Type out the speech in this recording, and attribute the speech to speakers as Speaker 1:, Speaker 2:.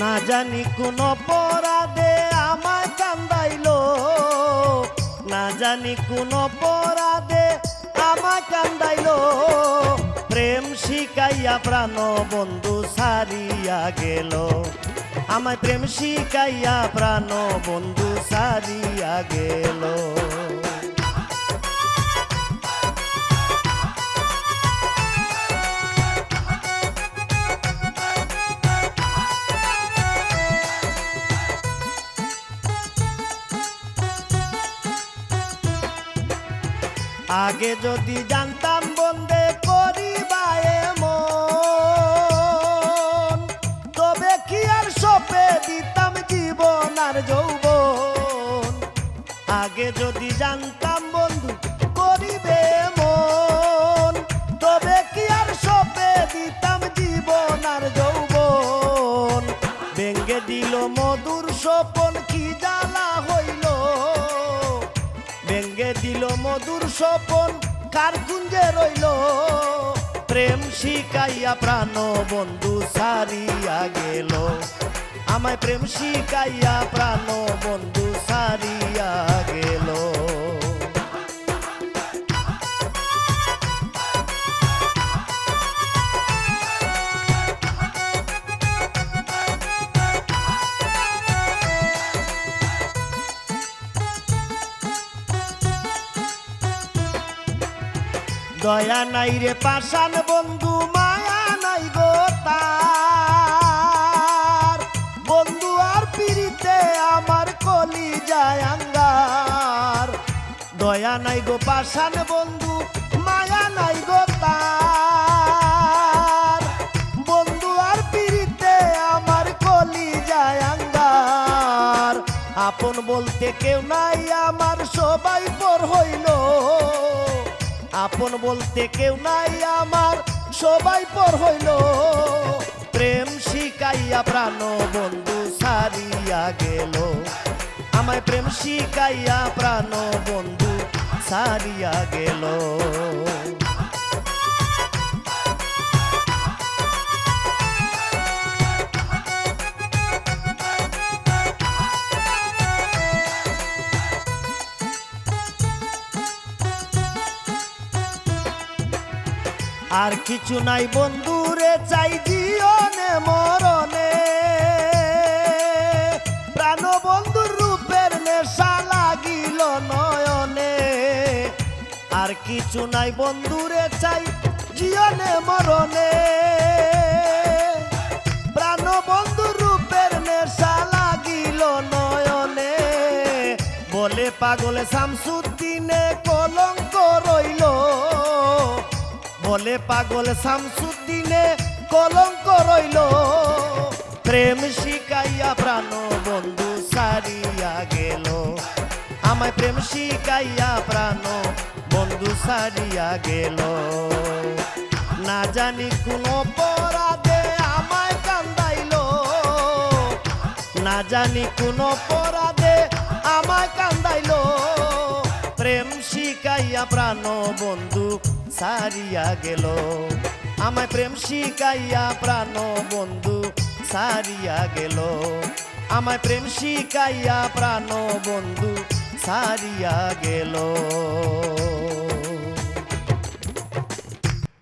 Speaker 1: না জানি কোন অপরাধে আমায় কান্দাইলো। না জানি কোন অপরাধে আমায় কান্দাইলো। প্রেম শিকাইয়া প্রাণ বন্ধু সারিয়া গেল। আমায় প্রেম শিকাইয়া প্রাণ বন্ধু সারিয়া গেল। আগে যদি জানতাম বন্দে করিবায়ে মন তবে কি আর সপে দিতাম জীবন আর যৌবন? আগে যদি জানতাম বন্ধু করিবে মন, তবে কি আর সপে দিতাম জীবন আর যৌবন? ভেঙ্গে দিল মধুর স্বপন মধুর স্বপন, কার কুঞ্জে রইল? প্রেম শিকাইয়া প্রাণ বন্ধু সারিয়া গেল। আমায় প্রেম শিকাইয়া প্রাণ বন্ধু দয়া নাই রে পাশান বন্ধু, মায়া নাই গো তার। বন্ধু আর পিড়িতে আমার কলি যায় আঙ্গার। দয়া নাই গো পাশান বন্ধু, মায়া নাই গো তার। বন্ধু আর পিড়িতে আমার কলি যায় আঙ্গার। আপন বলতে কেউ নাই, আমার সবাই পর হইল আপন বলতে কেউ নাই আমার। সবাই পর হইল। প্রেম শিকাইয়া প্রাণ বন্ধু সারিয়া গেল। আমায় প্রেম শিকাইয়া প্রাণ বন্ধু সারিয়া গেল। আর কিছু নাই বন্ধুরে চাই জীবনে মরণে। প্রাণ বন্ধুর রূপের নেশা লাগিল নয়নে। আর কিছু নাই বন্ধুরে চাই জীবনে মরণে। প্রাণ বন্ধু রূপের নেশা লাগিল নয়নে। বলে পাগলে শামসুদ্দিনে কলঙ্ক রইল বলে পাগল শামসুদ্দিনে কলঙ্ক রইল। প্রেম শিকাইয়া প্রাণ বন্ধু সারিয়া গেল। আমায় প্রেম শিকাইয়া প্রাণ বন্ধু সারিয়া গেল। না জানি কোন অপরাধে আমায় কান্দাইল। না জানি কোন অপরাধে আমায় কান্দাইল। প্রেম শিকাইয়া প্রাণ বন্ধু সারিয়া গেল। আমায় প্রেম শিকাইয়া প্রাণ বন্ধু সারিয়া গেল। আমায় প্রেম শিকাইয়া প্রাণ বন্ধু সারিয়া গেল।